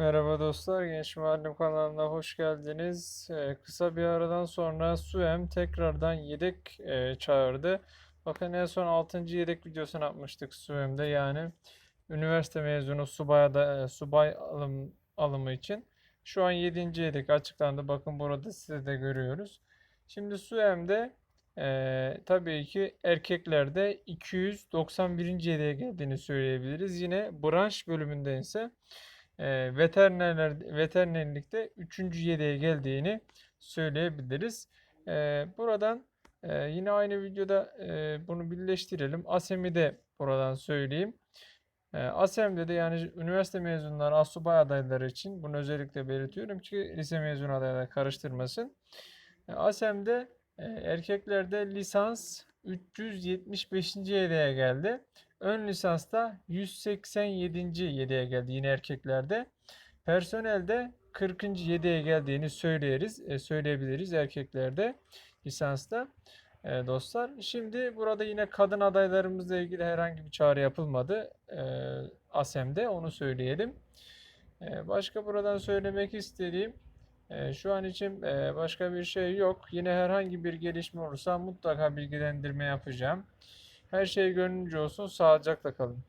Merhaba dostlar, Genç Muallim kanalına hoş geldiniz. Ee, kısa bir aradan sonra Suem tekrardan yedek e, çağırdı. Bakın en son 6. yedek videosunu yapmıştık Suem'de yani üniversite mezunu subaya da, e, subay alım, alımı için. Şu an 7. yedek açıklandı. Bakın burada size de görüyoruz. Şimdi Suem'de e, tabii ki erkeklerde 291. yedeğe geldiğini söyleyebiliriz. Yine branş bölümünde ise e, veterinerler veterinerlikte 3. yedeğe geldiğini söyleyebiliriz. E, buradan e, yine aynı videoda e, bunu birleştirelim. ASEM'i de buradan söyleyeyim. E, ASEM'de de yani üniversite mezunları, asubay adayları için bunu özellikle belirtiyorum ki lise mezun adayları karıştırmasın. ASEM'de e, erkeklerde lisans 375. yedeğe geldi. Ön lisansta 187. yedeğe geldi yine erkeklerde. Personelde 40. yedeğe geldiğini söyleyeriz, e, söyleyebiliriz erkeklerde lisansta. E, dostlar. Şimdi burada yine kadın adaylarımızla ilgili herhangi bir çağrı yapılmadı. E, ASEM'de onu söyleyelim. E, başka buradan söylemek istediğim e, şu an için e, başka bir şey yok. Yine herhangi bir gelişme olursa mutlaka bilgilendirme yapacağım. Her şey gönlünce olsun. Sağlıcakla kalın.